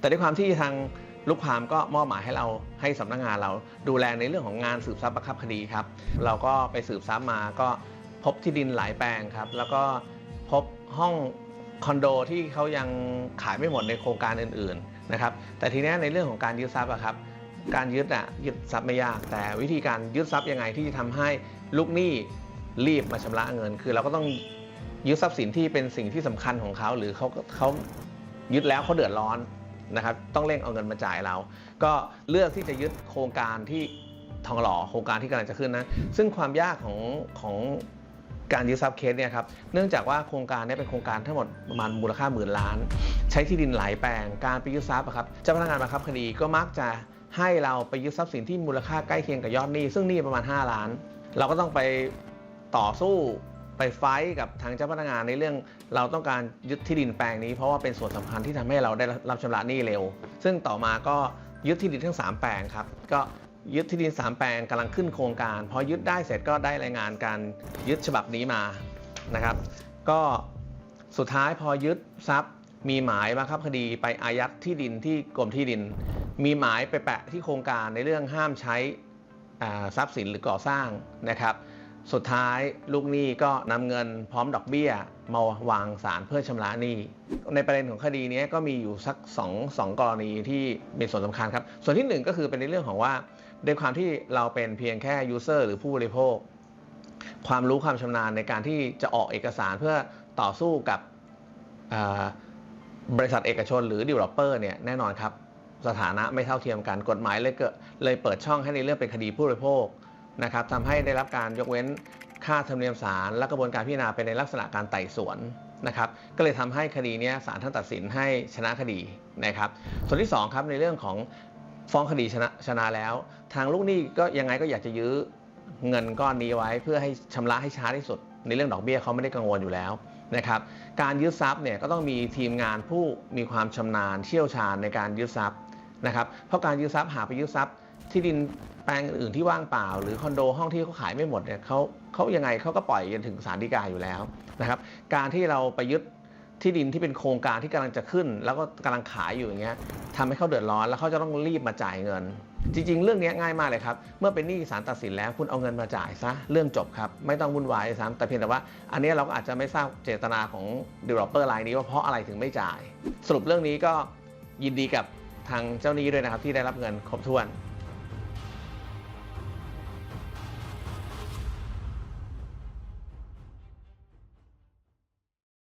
แต่ด้วยความที่ทางลูกความก็มอบหมายให้เราให้สำนักงานเราดูแลในเรื่องของงานสืบทรัพย์บังคับคดีครับ เราก็ไปสืบทรัพย์มาก็พบที่ดินหลายแปลงครับ แล้วก็พบห้องคอนโดที่เขายังขายไม่หมดในโครงการอื่นๆนะครับแต่ทีนี้ในเรื่องของการยึดทรัพย์อะครับ การยึดอะยึดทรัพย์ไม่ยาก แต่วิธีการยึดทรัพย์ยังไงที่จะทำให้ลูกหนี้รีบมาชำระเงิน คือเราก็ต้องยึดทรัพย์สินที่เป็นสิ่งที่สำคัญของเขาหรือเขาเขายึดแล้วเขาเดือดร้อน นะครับต้องเร่งเอาเงินมาจ่ายเรา ก็เลือกที่จะยึดโครงการที่ทองหล่อโครงการที่กำลังจะขึ้นนะซึ่งความยากของของการยึดทรัพย์เคสเนี่ยครับ เนื่องจากว่าโครงการนี้เป็นโครงการทั้งหมดประมาณมูลค่าหมื่นล้าน ใช้ที่ดินหลายแปลง การไปยึดทรัพย์อะครับ เจ้าพนักงานบังคับคดีก็มักจะให้เราไปยึดทรัพย์สินที่มูลค่าใกล้เคียงกับยอดหนี้ ซึ่งหนี้ประมาณ 5 ล้าน เราก็ต้องไปต่อสู้ ไปไฟท์กับทางเจ้าพนักงานในเรื่อง เราต้องการยึดที่ดินแปลงนี้เพราะว่าเป็นส่วนสำคัญที่ทำให้เราได้รับชำระหนี้เร็ว ซึ่งต่อมาก็ยึดที่ดินทั้ง 3 แปลงครับก็ยึดที่ดิน 3 แปลงกำลังขึ้นโครงการพอยึดได้เสร็จก็ได้รายงานการยึดฉบับนี้มานะครับ ก็สุดท้ายพอยึดทรัพย์ มีหมายบังคับคดีไปอายัดที่ดินที่กรมที่ดิน มีหมายไปแปะที่โครงการในเรื่องห้ามใช้ทรัพย์สินหรือก่อสร้างนะครับ สุดท้ายลูกหนี้ก็นำเงินพร้อมดอกเบี้ย มาวางสารเพื่อชำระหนี้ ในประเด็นของคดีนี้ก็มีอยู่สัก2 2กรณีที่มีส่วนสำคัญครับ ส่วนที่ 1 ก็คือเป็นในเรื่องของว่าด้วยความที่เราเป็นเพียงแค่ยูเซอร์หรือผู้บริโภค ความรู้ความชำนาญในการที่จะออกเอกสารเพื่อต่อสู้กับบริษัทเอกชนหรือ developer เนี่ยแน่นอนครับ สถานะไม่เท่าเทียมกันกฎหมายเลยเกิดเลยเปิดช่องให้ในเรื่องเป็นคดีผู้บริโภค นะครับทำให้ได้รับการยกเว้นค่าธรรมเนียมศาลและกระบวนการพิจารณาเป็นในลักษณะการไต่สวนนะครับก็เลยทำให้คดีนี้ศาลท่านตัดสินให้ชนะคดีนะครับส่วนที่สองครับในเรื่องของฟ้องคดีชนะชนะแล้ว ทางลูกหนี้ก็ยังไงก็อยากจะยื้อเงินก้อนนี้ไว้เพื่อให้ชำระให้ช้าที่สุด ในเรื่องดอกเบี้ยเขาไม่ได้กังวลอยู่แล้วนะครับการยึดทรัพย์เนี่ยก็ต้องมีทีมงานผู้มีความชำนาญเชี่ยวชาญในการยึดทรัพย์ นะครับเพราะการยึดทรัพย์หาไปยึดทรัพย์ที่ดินแปลงอื่นที่ว่างเปล่า หรือคอนโดห้องที่เขาขายไม่หมดเนี่ยเขาเขายังไงเขาก็ปล่อยจนถึงศาลฎีกาอยู่แล้วนะครับการที่เราไปยึดที่ดินที่เป็นโครงการที่กำลังจะขึ้น แล้วก็กำลังขายอยู่อย่างเงี้ยทำให้เขาเดือดร้อนแล้วเขาจะต้องรีบมาจ่ายเงิน จริง ๆ เรื่องนี้ง่ายมากเลยครับ เมื่อเป็นหนี้ศาลตัดสินแล้วคุณเอาเงินมาจ่ายซะเรื่องจบครับไม่ต้องวุ่นวายซ้ำแต่เพียงแต่ว่าอันนี้เราก็อาจจะไม่ทราบเจตนาของ developer รายนี้ว่าเพราะอะไรถึงไม่จ่าย สรุปเรื่องนี้ก็ยินดีกับ ทางเจ้าหนี้ด้วยนะครับที่ได้รับเงินครบถ้วน